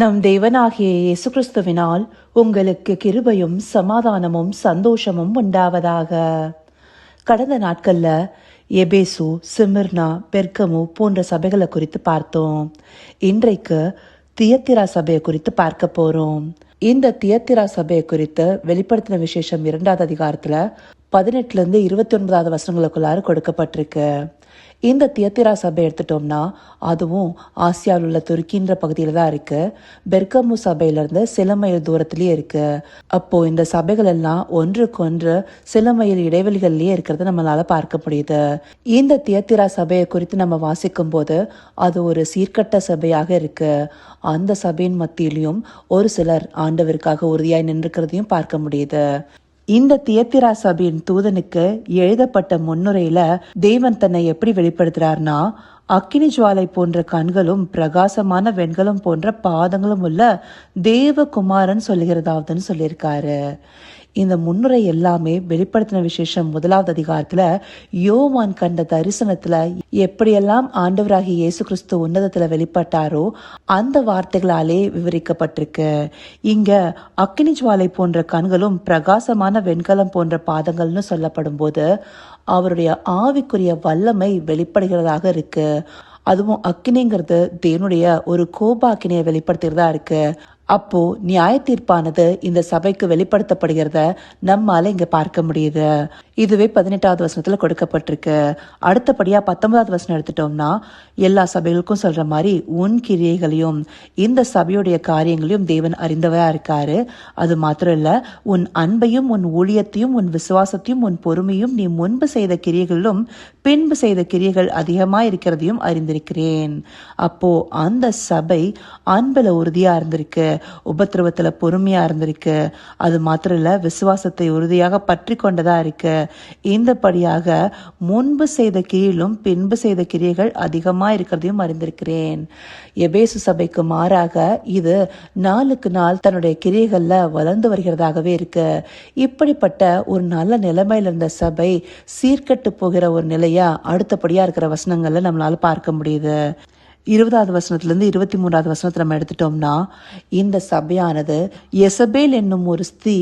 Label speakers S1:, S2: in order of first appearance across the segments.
S1: நம் தேவனாகிய இயேசு கிறிஸ்துவினால் உங்களுக்கு கிருபையும் சமாதானமும் சந்தோஷமும் உண்டாவதாக. கடந்த நாட்களில் எபேசு சிமிர்னா பெர்கமு போன்ற சபைகளை குறித்து பார்த்தோம். இன்றைக்கு தியத்திரா சபையை குறித்து பார்க்க போறோம். இந்த தியத்திரா சபையை குறித்து வெளிப்படுத்தின விசேஷம் இரண்டாவது அதிகாரத்தில் பதினெட்டுல இருந்து இருபத்தி ஒன்பதாவது வசனங்களுக்குள்ளார கொடுக்கப்பட்டிருக்கு. இந்த தியத்திரா சபை எடுத்துட்டோம்னா அதுவும் ஆசியாவில் உள்ள துருக்கின்ற பகுதியில் தான் இருக்கு. பெர்கமு சபையிலிருந்து சில மைல் தூரத்திலேயே இருக்கு. அப்போ இந்த சபைகள் எல்லாம் ஒன்றுக்கொன்று சில மைல் இடைவெளிகள்லயே இருக்கிறத நம்மளால பார்க்க முடியுது. இந்த தியத்திரா சபையை குறித்து நம்ம வாசிக்கும் போது அது ஒரு சீர்கட்ட சபையாக இருக்கு. அந்த சபையின் மத்தியிலையும் ஒரு சிலர் ஆண்டவருக்காக உறுதியாய் நின்றுக்கிறதையும் பார்க்க முடியுது. இந்த தியத்திரா சபையின் தூதனுக்கு எழுதப்பட்ட முன்னுரையில தேவன் தன்னை எப்படி வெளிப்படுத்துறார்னா அக்கினி ஜுவாலை போன்ற கண்களும் பிரகாசமான வெண்கலம் போன்ற பாதங்களும் உள்ள தேவகுமாரன் சொல்லுகிறதாவதுன்னு சொல்லியிருக்காரு. இந்த முன்னுரை எல்லாமே வெளிப்படுத்தின விசேஷம் முதலாவது அதிகாரத்துல யோவான் கண்ட தரிசனத்துல எப்படியெல்லாம் ஆண்டவராகிய இயேசு கிறிஸ்து உன்னதத்துல வெளிப்பட்டாரோ அந்த வார்த்தைகளாலே விவரிக்கப்பட்டிருக்கு. இங்க அக்கினி ஜுவாலை போன்ற கண்களும் பிரகாசமான வெண்கலம் போன்ற பாதங்கள்னு சொல்லப்படும் போது அவருடைய ஆவிக்குரிய வல்லமை வெளிப்படுகிறதாக இருக்கு. அதுவும் அக்கினிங்கிறது தேவனுடைய ஒரு கோபாக்கினியை வெளிப்படுத்துகிறதா இருக்கு. அப்போ நியாய தீர்ப்பானது இந்த சபைக்கு வெளிப்படுத்தப்படுகிறத நம்மால இங்க பார்க்க முடியுது. இதுவே பதினெட்டாவது வசனத்துல கொடுக்கப்பட்டிருக்கு. அடுத்தபடியா பத்தொன்பதாவது வசனம் எடுத்துட்டோம்னா எல்லா சபைகளுக்கும் சொல்ற மாதிரி உன் கிரியைகளையும் இந்த சபையுடைய காரியங்களையும் தேவன் அறிந்தவரா இருக்காரு. அது மாத்திரம் இல்ல உன் அன்பையும் உன் ஊழியத்தையும் உன் விசுவாசத்தையும் உன் பொறுமையும் நீ முன்பு செய்த கிரியைகளிலும் பின்பு செய்த கிரியைகள் அதிகமா இருக்கிறதையும் அறிந்திருக்கிறேன். அப்போ அந்த சபை அன்புல உறுதியா இருந்திருக்கு. உபத்திரவத்துல பொறுமையா இருந்திருக்கு. அது மாத்திரம் இல்லை விசுவாசத்தை உறுதியாக பற்றி கொண்டதா இருக்கு. இந்தபடியாக முன்பு செய்த கிரியிலும் பின்பு செய்த கிரியைகள் அதிகமா இருக்கிறதையும் அறிந்திருக்கிறேன். எபேசு சபைக்கு மாறாக இது நாளுக்கு நாள் தன்னுடைய கிரியைகளில் வளர்ந்து வருகிறதாகவே இருக்கு. இப்படிப்பட்ட ஒரு நல்ல நிலைமையில இருந்த சபை சீர்கட்டு போகிற ஒரு நிலையா அடுத்தபடியா இருக்கிற வசனங்கள்ல நம்மளால பார்க்க முடியுது. இருபதாவது வசனத்திலேருந்து இருபத்தி மூன்றாவது வசனத்தை நம்ம எடுத்துட்டோம்னா இந்த சபையானது எசபேல் என்னும் ஒரு ஸ்திரீ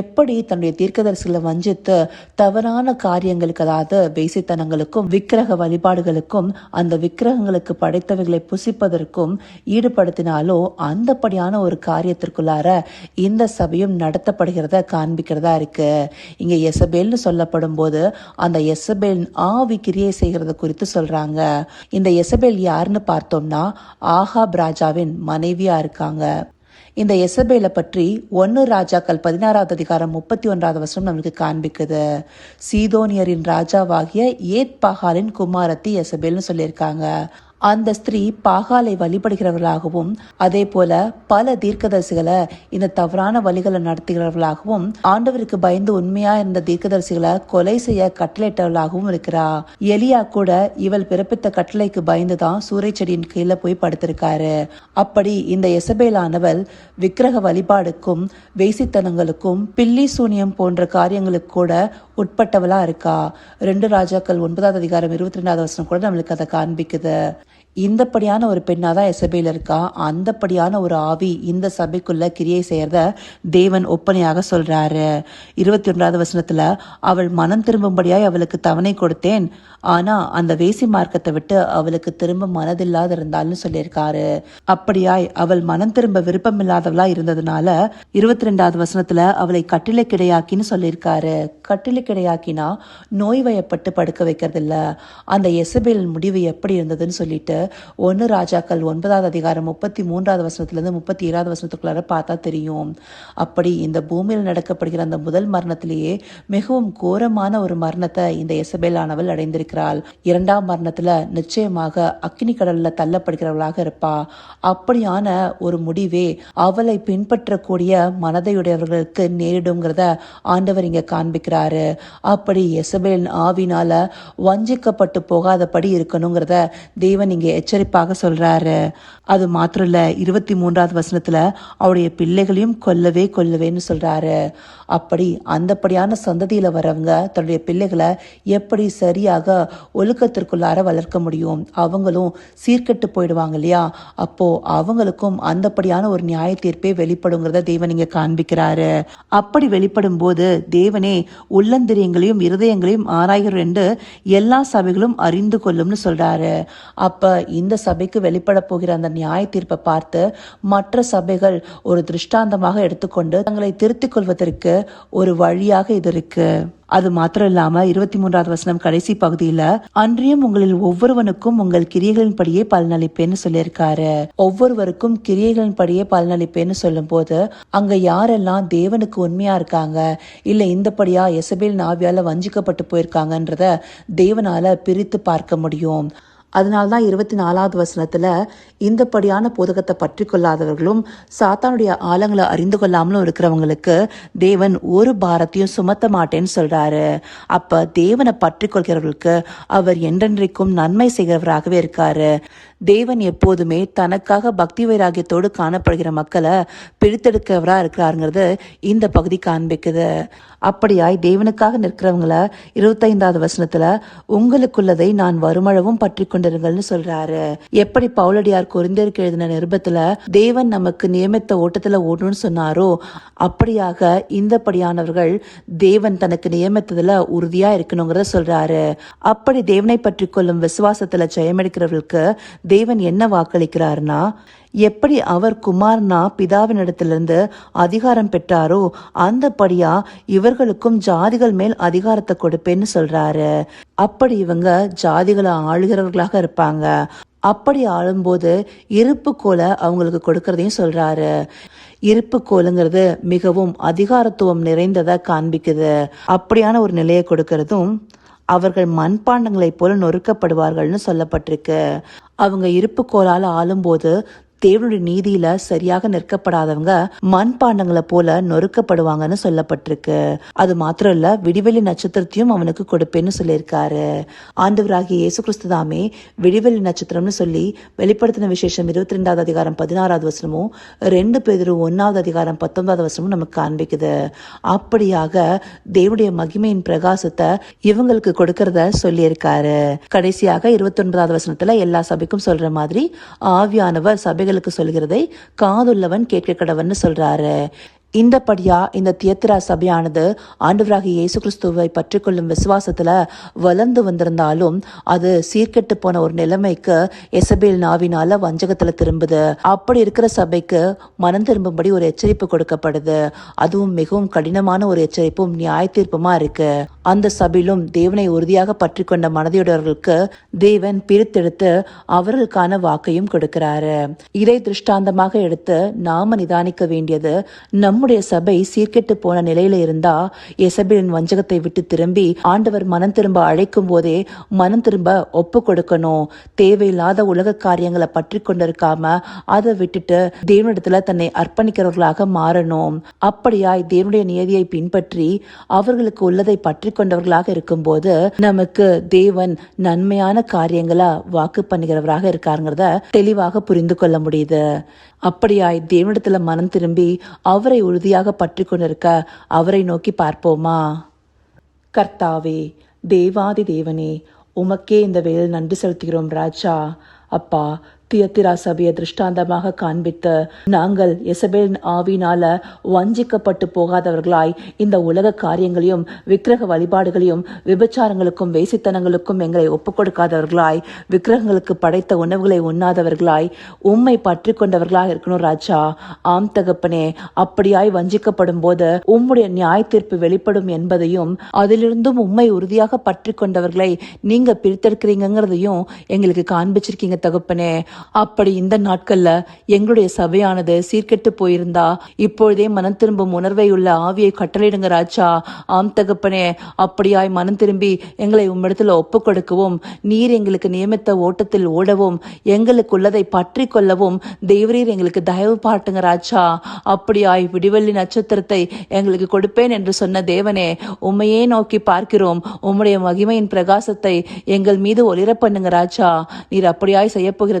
S1: எப்படி தன்னுடைய தீர்க்கதரிசிகளை வஞ்சித்து தவறான காரியங்களுக்கு அதாவது வேசித்தனங்களுக்கும் விக்கிரக வழிபாடுகளுக்கும் அந்த விக்கிரகங்களுக்கு படைத்தவைகளை புசிப்பதற்கும் ஈடுபடுத்தினாலோ அந்தப்படியான ஒரு காரியத்திற்குள்ளார இந்த சபையும் நடத்தப்படுகிறத காண்பிக்கிறதா இருக்கு. இங்கே எசபேல்னு சொல்லப்படும் போது அந்த எசபேல் ஆவி கிரியை செய்கிறத குறித்து சொல்றாங்க. இந்த எசபேல் யாருன்னு பார்த்தோம்னா ஆகாப் ராஜாவின் மனைவியா இருக்காங்க. இந்த எசபேலை பற்றி ஒன்னு ராஜாக்கள் பதினாறாவது அதிகாரம் முப்பத்தி ஒன்றாவது வருஷம் நமக்கு காண்பிக்குது. சீதோனியரின் ராஜாவாகிய ஏத் பஹாலின் குமாரத்தி எசபேல்னு சொல்லியிருக்காங்க. அந்த ஸ்திரீ பாகாலை வழிபடுகிறவர்களாகவும் அதே போல பல தீர்க்கதரிசிகளை இந்த தவறான வழிகளை நடத்துகிறவர்களாகவும் ஆண்டவருக்கு பயந்து உண்மையா இருந்த தீர்க்கதரிசிகளை கொலை செய்ய கட்டளையிட்டவர்களாகவும் இருக்கிறா. எலியா கூட இவள் பிறப்பித்த கட்டளைக்கு பயந்துதான் சூறை செடியின் கீழே போய் படுத்திருக்காரு. அப்படி இந்த எசபேலானவள் விக்கிரக வழிபாடுக்கும் வேசித்தனங்களுக்கும் பில்லி சூனியம் போன்ற காரியங்களுக்கு கூட உட்பட்டவளா இருக்கா? ரெண்டு ராஜாக்கள் ஒன்பதாவது அதிகாரம் இருபத்தி ரெண்டாவது வருஷம் கூட நம்மளுக்கு அதை காண்பிக்குது. இந்தப்படியான ஒரு பெண்ணாக தான் எசபேல் இருக்கா? அந்தப்படியான ஒரு ஆவி இந்த சபைக்குள்ள கிரியை செய்கிறத தேவன் ஒப்பனையாக சொல்கிறாரு இருபத்தி ஒன்றாவது வசனத்தில் அவள் மனம் திரும்பும்படியாய் அவளுக்கு தவணை கொடுத்தேன். ஆனால் அந்த வேசி மார்க்கத்தை விட்டு அவளுக்கு திரும்ப மனதில்லாத இருந்தாள்னு சொல்லியிருக்காரு. அப்படியாய் அவள் மனம் திரும்ப விருப்பமில்லாதவளா இருந்ததுனால இருபத்தி ரெண்டாவது வசனத்தில் அவளை கட்டிலை கிடையாக்கின்னு சொல்லியிருக்காரு. கட்டிலை கிடையாக்கினா நோய் வயப்பட்டு படுக்க வைக்கிறதில்ல. அந்த எசபேல் முடிவு எப்படி இருந்ததுன்னு சொல்லிட்டு ஒன்னு ராஜாக்கள் ஒன்பதாவது அதிகாரம் முப்பத்தி மூன்றாவது வசனத்திலிருந்து முப்பத்தி ஏழாவது வசனத்துக்குள்ளார பார்த்தா தெரியும். அப்படி இந்த பூமியில் நடக்கப்படுகிற அந்த முதல் மரணத்திலேயே மிகவும் கோரமான ஒரு மரணத்தை இந்த எசபேல் ஆனவள் அடைந்திருக்கிறாள். இரண்டாம் மரணத்துல நிச்சயமாக அக்னி கடல்ல தள்ளப்படுகிறவளாக இருப்பா. அப்படியான ஒரு முடிவே அவளை பின்பற்றக்கூடிய மனதையுடையவர்களுக்கு நேரிடுங்கிறத ஆண்டவர் இங்க காண்பிக்கிறாரு. அப்படி எசபேலின் ஆவினால வஞ்சிக்கப்பட்டு போகாதபடி இருக்கணுங்கிறத தேவன் இங்கே எச்சரிப்பாக சொல்றாரு. அது மாத்திரம் இல்ல இருபத்தி மூன்றாவது வசனத்துல அவருடைய பிள்ளைகளையும் கொல்லவே கொல்லவேன்னு சொல்றாரு. அப்படி அந்தப்படியான சந்ததியில வரவங்க தன்னுடைய பிள்ளைகளை எப்படி சரியாக ஒழுக்கத்திற்குள்ளார வளர்க்க முடியும்? அவங்களும் சீர்கெட்டு போயிடுவாங்க இல்லையா? அப்போ அவங்களுக்கும் அந்தப்படியான ஒரு நியாய தீர்ப்பே வெளிப்படுங்கிறத தேவன் இங்க காண்பிக்கிறாரு. அப்படி வெளிப்படும் போது தேவனே உள்ளந்திரியங்களையும் இருதயங்களையும் ஆராய்கிற என்று எல்லா சபைகளும் அறிந்து கொள்ளும்னு சொல்றாரு. அப்ப இந்த சபைக்கு வெளிப்பட போகிற அந்த நியாய தீர்ப்பை பார்த்து மற்ற சபைகள் ஒரு திருஷ்டாந்தமாக எடுத்துக்கொண்டு தங்களை திருத்திக் கொள்வதற்கு ஒரு வழியாக இது இருக்கு. அது மாத்திரம் இல்லாம இருபத்தி மூன்றாவது வசனம் கடைசி பகுதியில அன்றியும் உங்களில் ஒவ்வொருவனுக்கும் உங்கள் கிரியைகளின் படியே பலனளிப்பேன்னு சொல்லியிருக்காரு. ஒவ்வொருவருக்கும் கிரியைகளின்படியே பலனளிப்பேன்னு சொல்லும் போது அங்க யாரெல்லாம் தேவனுக்கு உண்மையா இருக்காங்க? இல்ல இந்தபடியா எசபேல் நாவியால வஞ்சிக்கப்பட்டு போயிருக்காங்கன்றத தேவனால பிரித்து பார்க்க முடியும். அதனால தான் இருபத்தி நாலாவது வசனத்துல இந்தப்படியான போதகத்தை பற்றி கொள்ளாதவர்களும் சாத்தானுடைய ஆழங்களை அறிந்து கொள்ளாமலும் இருக்கிறவங்களுக்கு தேவன் ஒரு பாரத்தையும் சுமத்த மாட்டேன்னு சொல்றாரு. அப்ப தேவனை பற்றி கொள்கிறவர்களுக்கு அவர் என்றென்றைக்கும் நன்மை செய்கிறவராகவே இருக்காரு. தேவன் எப்போதுமே தனக்காக பக்தி வைராகியத்தோடு காணப்படுகிற மக்களை பிரித்தெடுக்கிறவரா இருக்கிறாருங்கிறது இந்த பகுதி காண்பிக்குது அப்படியாய் தேவனுக்காக நிற்கிறவங்கள இருபத்தைந்தாவது வசனத்துல உங்களுக்குள்ளதை நான் வருமளவும் பற்றி கொண்டிருங்கள்னு சொல்றாரு. எப்படி பவுலடியார் குறைந்திருக்கு எழுதின நிருபத்துல தேவன் நமக்கு நியமித்த ஓட்டத்துல ஓடணும்னு சொன்னாரோ அப்படியாக இந்தப்படியானவர்கள் தேவன் தனக்கு நியமித்ததுல உறுதியா இருக்கணுங்கிறத சொல்றாரு. அப்படி தேவனை பற்றி கொள்ளும் விசுவாசத்துல ஜெயமெடுக்கிறவர்களுக்கு தேவன் என்ன வாக்களிக்கிறார்னா எப்படி அவர் குமார்னா பிதாவினிடத்திலிருந்து அதிகாரம் பெற்றாரோ அந்தபடியா இவர்களுக்கும் ஜாதிகள் மேல் அதிகாரத்தை கொடுப்பேன்னு சொல்றாரு. அப்படி இவங்க ஜாதிகளை ஆளுகிறவர்களாக இருப்பாங்க. அப்படி ஆளும்போது இருப்பு கோலை அவங்களுக்கு கொடுக்கறதையும் சொல்றாரு. இருப்பு கோலுங்கிறது மிகவும் அதிகாரத்துவம் நிறைந்ததை காண்பிக்குது. அப்படியான ஒரு நிலையை கொடுக்கறதும் அவர்கள் மண்பாண்டங்களைப் போல நொறுக்கப்படுவார்கள்னு சொல்லப்பட்டிருக்கு. அவங்க இருப்புக்கோளால் ஆளும்போது தேவனுடைய நீதியில சரியாக நிற்கப்படாதவங்க மண்பாண்டங்களை போல நொறுக்கப்படுவாங்கன்னு சொல்லப்பட்டிருக்கு. அது மாத்திரம் இல்ல விடிவெளி நட்சத்திரத்தையும் அவனுக்கு கொடுப்பேன்னு சொல்லியிருக்காரு. ஆண்டவராகிய இயேசு கிறிஸ்து தாமே விடிவெளி நட்சத்திரம்னு சொல்லி வெளிப்படுத்தின விசேஷம் இருபத்தி ரெண்டாவது அதிகாரம் பதினாறாவது வசனமும் ரெண்டு பேர் ஒன்னாவது அதிகாரம் பத்தொன்பதாவது வசனமும் நமக்கு காண்பிக்குது. அப்படியாக தேவனுடைய மகிமையின் பிரகாசத்தை இவங்களுக்கு கொடுக்கறத சொல்லியிருக்காரு. கடைசியாக இருபத்தி ஒன்பதாவது வசனத்துல எல்லா சபைக்கும் சொல்ற மாதிரி ஆவியானவர் சபைகள் சபைகளுக்கு சொல்கிறதை காதுள்ளவன் கேட்க கடவன்னு சொல்றாரு. இந்தபடியா இந்த தியத்திரா சபையானது ஆண்டவராகிய இயேசு கிறிஸ்துவை பற்றி கொள்ளும் விசுவாசத்துல வளர்ந்து வந்திருந்தாலும் அது சீர்கெட்டு போன ஒரு நிலைமைக்கு எசபேல் நாவினால வஞ்சகத்துல திரும்புது. அப்படி இருக்கிற சபைக்கு மனம் திரும்பும்படி ஒரு எச்சரிப்பு கொடுக்கப்படுது. அதுவும் மிகவும் கடினமான ஒரு எச்சரிப்பும் நியாய தீர்ப்புமா இருக்கு. அந்த சபையிலும் தேவனை உறுதியாக பற்றி கொண்ட மனதையுடையவர்களுக்கு தேவன் பிரித்தெடுத்து அவர்களுக்கான வாக்கையும் கொடுக்கிறாரு. இதை திருஷ்டாந்தமாக எடுத்து நாம நிதானிக்க வேண்டியது நம்முடைய சபை சீர்கெட்டு போன நிலையில இருந்தா எசபிலின் வஞ்சகத்தை விட்டு திரும்பி ஆண்டவர் மனம் திரும்ப அழைக்கும் போதே மனம் திரும்ப ஒப்பு கொடுக்கணும். தேவையில்லாத உலக காரியங்களை பற்றி கொண்டிருக்காம அதை விட்டுட்டு தேவனிடத்துல தன்னை அர்ப்பணிக்கிறவர்களாக மாறணும். அப்படியாய் தேவனுடைய நியதியை பின்பற்றி அவர்களுக்கு உள்ளதை பற்றி கொண்டவர்களாக இருக்கும்போது நமக்கு தேவன் நன்மையான காரியங்களா வாக்கு பண்ணுகிறவராக இருக்காருங்கிறத தெளிவாக புரிந்து கொள்ள முடியுது. அப்படியாய் தேவனிடத்துல மனம் திரும்பி அவரை உறுதியாக பற்றி கொண்டிருக்க அவரை நோக்கி பார்ப்போமா? கர்த்தாவே தேவாதி தேவனே உமக்கே இந்த வேலை நன்றி செலுத்துகிறோம் ராஜா. அப்பா தியத்திரா சபையை திருஷ்டாந்தமாக காண்பித்து நாங்கள் எசபேலின் ஆவினால வஞ்சிக்கப்பட்டு போகாதவர்களாய் இந்த உலக காரியங்களையும் விக்கிரக வழிபாடுகளையும் விபச்சாரங்களுக்கும் வேசித்தனங்களுக்கும் எங்களை ஒப்புக்கொடுக்காதவர்களாய் விக்கிரகங்களுக்கு படைத்த உணவுகளை உண்ணாதவர்களாய் உம்மை பற்றி கொண்டவர்களாக இருக்கணும் ராஜா. ஆம் தகப்பனே அப்படியாய் வஞ்சிக்கப்படும் போது உம்முடைய நியாய தீர்ப்பு வெளிப்படும் என்பதையும் அதிலிருந்தும் உம்மை உறுதியாக பற்றி கொண்டவர்களை நீங்க பிரித்தெடுக்கிறீங்கிறதையும் எங்களுக்கு காண்பிச்சிருக்கீங்க தகப்பனே. அப்படி இந்த நாட்கள்ல எங்களுடைய சபையானது சீர்கெட்டு போயிருந்தா இப்பொழுதே மனம் திரும்பும் உணர்வை உள்ள ஆவியை கட்டளையிடுங்க ராஜா. ஆம் தகப்பனே அப்படியாய் மனம் திரும்பி எங்களை உம்மிடத்துல ஒப்பு கொடுக்கவும் நீர் எங்களுக்கு நியமித்த ஓட்டத்தில் ஓடவும் எங்களுக்குள்ளதை பற்றி கொள்ளவும் தேவரீர் எங்களுக்கு தயவு பாட்டுங்க ராஜா. அப்படியாய் விடிவெள்ளி நட்சத்திரத்தை எங்களுக்கு கொடுப்பேன் என்று சொன்ன தேவனே உம்மையே நோக்கி பார்க்கிறோம். உம்முடைய மகிமையின் பிரகாசத்தை எங்கள் மீது ஒளிர பண்ணுங்க ராஜா. நீர் அப்படியாய் செய்யப்போகிற